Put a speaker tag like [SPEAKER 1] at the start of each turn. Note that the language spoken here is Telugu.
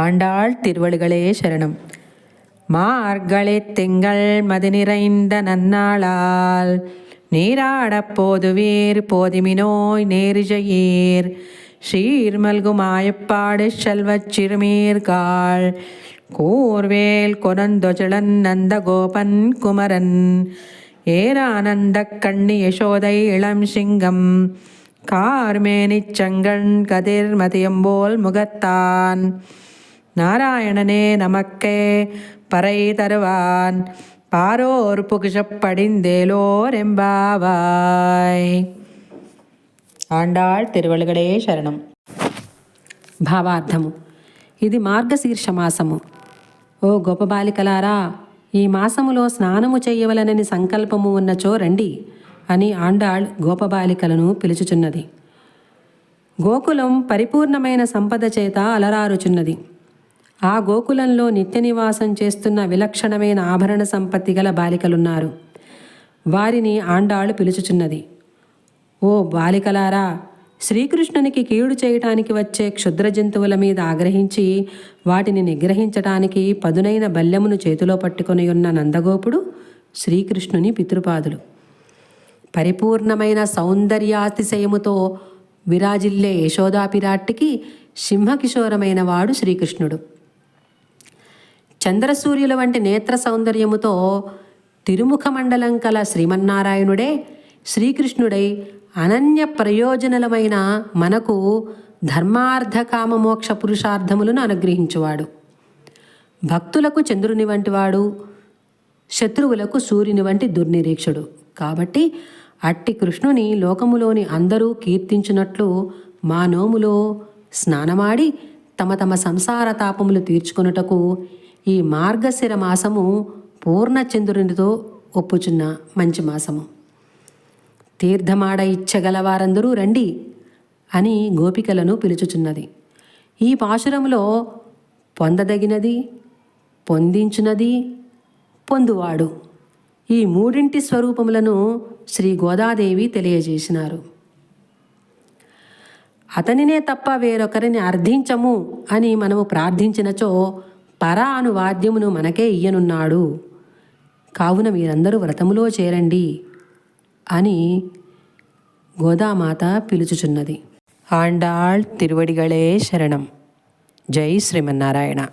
[SPEAKER 1] ஆண்டாள் திருவள்களே சரணம். மார்கழி திங்கள் மதி நிறைந்த நன்னாளால் நீராடப் போதுவீர் போதிமினோய் நேரிஜயீர் சீர்மல்குமாயப்பாடு செல்வச் சிறுமீர்காள் கூர்வேல் கொனந்தொஜளன் நந்தகோபன் குமரன். ஏரானந்த கண்ணி யசோதை இளம் சிங்கம் கார்மேனிச் செங்கண் கதிர் மதியம்போல் முகத்தான். நாராயணனே நமக்கே பறை தருவான் பாரோர் புகுஷப்படிந்தேலோர் எம்பாவாய் ఆండాళ్ తిరువలుగడే శరణం భావార్థము ఇది మార్గశీర్ష మాసము ఓ గోపబాలికలారా ఈ మాసములో స్నానము చేయవలనని సంకల్పము ఉన్నచో రండి అని ఆండాళ్ గోపబాలికలను పిలుచుచున్నది గోకులం పరిపూర్ణమైన సంపద చేత అలరారుచున్నది ఆ గోకులంలో నిత్య నివాసం చేస్తున్న విలక్షణమైన ఆభరణ సంపత్తి గల బాలికలున్నారు. వారిని ఆండాళ్ళు పిలుచుచున్నది. ఓ బాలికలారా శ్రీకృష్ణునికి కీడు చేయటానికి వచ్చే క్షుద్ర జంతువుల మీద ఆగ్రహించి వాటిని నిగ్రహించటానికి పదునైన బల్లెమును చేతిలో పట్టుకొని ఉన్న నందగోపుడు శ్రీకృష్ణుని పితృపాదులు. పరిపూర్ణమైన సౌందర్యాతిశయముతో విరాజిల్లే యశోదాపిరాట్టికి సింహకిశోరమైన వాడు శ్రీకృష్ణుడు. చంద్రసూర్యుల వంటి నేత్ర సౌందర్యముతో తిరుముఖ మండలం కల శ్రీమన్నారాయణుడే శ్రీకృష్ణుడై అనన్య ప్రయోజనలమైన మనకు ధర్మార్థకామ మోక్ష పురుషార్థములను అనుగ్రహించువాడు. భక్తులకు చంద్రుని వంటివాడు శత్రువులకు సూర్యుని వంటి దుర్నిరీక్షుడు. కాబట్టి అట్టి కృష్ణుని లోకములోని అందరూ కీర్తించినట్లు మా నోములో స్నానమాడి తమ తమ సంసార తాపములు తీర్చుకొనుటకు ఈ మార్గశిర మాసము పూర్ణచంద్రునితో ఒప్పుచున్న మంచి మాసము. తీర్థమాడ ఇచ్చగలవారందరూ రండి అని గోపికలను పిలుచుచున్నది. ఈ పాశురములో పొందదగినది పొందించునది పొందువాడు. ఈ మూడింటి స్వరూపములను శ్రీ గోదాదేవి తెలియజేసినారు. అతనినే తప్ప వేరొకరిని అర్థించము అని మనము ప్రార్థించినచో పర అను వాద్యమును మనకే ఇయ్యనున్నాడు. కావున మీరందరూ వ్రతములో చేరండి అని గోదామాత పిలుచుచున్నది. ఆండాళ్ తిరువడిగళే శరణం. జై శ్రీమన్నారాయణ.